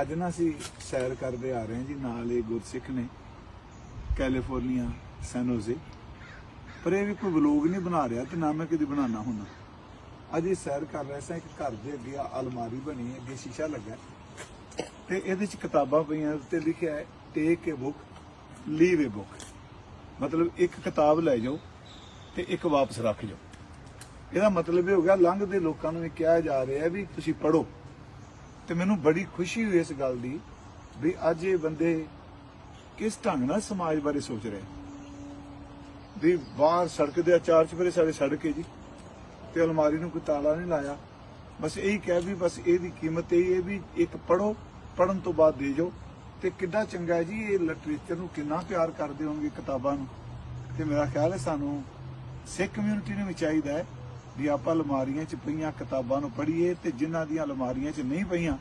ਅੱਜ ਨਾ ਅਸੀਂ ਸੈਰ ਕਰਦੇ ਆ ਰਹੇ ਹਾਂ ਜੀ, ਨਾਲ ਇਹ ਗੁਰਸਿੱਖ ਨੇ ਕੈਲੀਫੋਰਨੀਆ ਸੈਨ ਹੋਜ਼ੇ ਪਰ ਇਹ ਵੀ ਕੋਈ ਵਲੋਗ ਨਹੀਂ ਬਣਾ ਰਿਹਾ ਤੇ ਨਾ ਮੈਂ ਕਦੀ ਬਣਾਉਣਾ ਹੁੰਦਾ। ਅੱਜ ਇਹ ਸੈਰ ਕਰ ਰਹੇ ਸਾਂ, ਇੱਕ ਘਰ ਦੇ ਅੱਗੇ ਅਲਮਾਰੀ ਬਣੀ ਹੈ, ਅੱਗੇ ਸ਼ੀਸ਼ਾ ਲੱਗਾ। ਤੇ ਇਹਦੇ ਚ ਕਿਤਾਬਾਂ ਪਈਆਂ, ਉੱਤੇ ਲਿਖਿਆ ਹੈ take a book leave a book ਮਤਲਬ ਇੱਕ ਕਿਤਾਬ ਲੈ ਜਾਓ ਤੇ ਇੱਕ ਵਾਪਸ ਰੱਖ ਜਾਓ। ਇਹਦਾ ਮਤਲਬ ਇਹ ਹੋ ਗਿਆ, ਲੰਘਦੇ ਲੋਕਾਂ ਨੂੰ ਇਹ ਕਿਹਾ ਜਾ ਰਿਹਾ ਵੀ ਤੁਸੀਂ ਪੜੋ ਤੇ ਮੈਨੂੰ ਬੜੀ ਖੁਸ਼ੀ ਹੋਈ ਇਸ ਗੱਲ ਦੀ ਵੀ ਅੱਜ ਇਹ ਬੰਦੇ ਕਿਸ ਢੰਗ ਨਾਲ ਸਮਾਜ ਬਾਰੇ ਸੋਚ ਰਹੇ ਵੀ ਬਾਹਰ ਸੜਕ ਦੇ ਚਾਰ ਚਫੇਰੇ ਸਾਡੇ ਸੜਕ ਹੈ ਜੀ, ਤੇ ਅਲਮਾਰੀ ਨੂੰ ਕੋਈ ਤਾਲਾ ਨਹੀਂ ਲਾਇਆ। ਬਸ ਇਹੀ ਕਹਿ ਵੀ ਬਸ ਇਹਦੀ ਕੀਮਤ ਇਹ ਹੈ ਵੀ ਇੱਕ ਪੜੋ ਪੜਨ ਤੋਂ ਬਾਅਦ ਦੇ ਜੋ। ਤੇ ਕਿੰਨਾ ਚੰਗਾ ਹੈ ਜੀ, ਇਹ ਲਿਟਰੇਚਰ ਨੂੰ ਕਿੰਨਾ ਪਿਆਰ ਕਰਦੇ ਹੋਣਗੇ ਕਿਤਾਬਾਂ ਨੂੰ। ਤੇ ਮੇਰਾ ਖਿਆਲ ਹੈ ਸਾਨੂੰ ਸਿੱਖ ਕਮਿਊਨਿਟੀ ਨੂੰ ਵੀ ਚਾਹੀਦਾ ਹੈ ਵੀ ਆਪਾਂ ਅਲਮਾਰੀਆਂ 'ਚ ਪਈਆਂ ਕਿਤਾਬਾਂ ਨੂੰ ਪੜ੍ਹੀਏ ਤੇ ਜਿਨ੍ਹਾਂ ਦੀਆਂ ਅਲਮਾਰੀਆਂ 'ਚ ਨਹੀਂ ਪਈਆਂ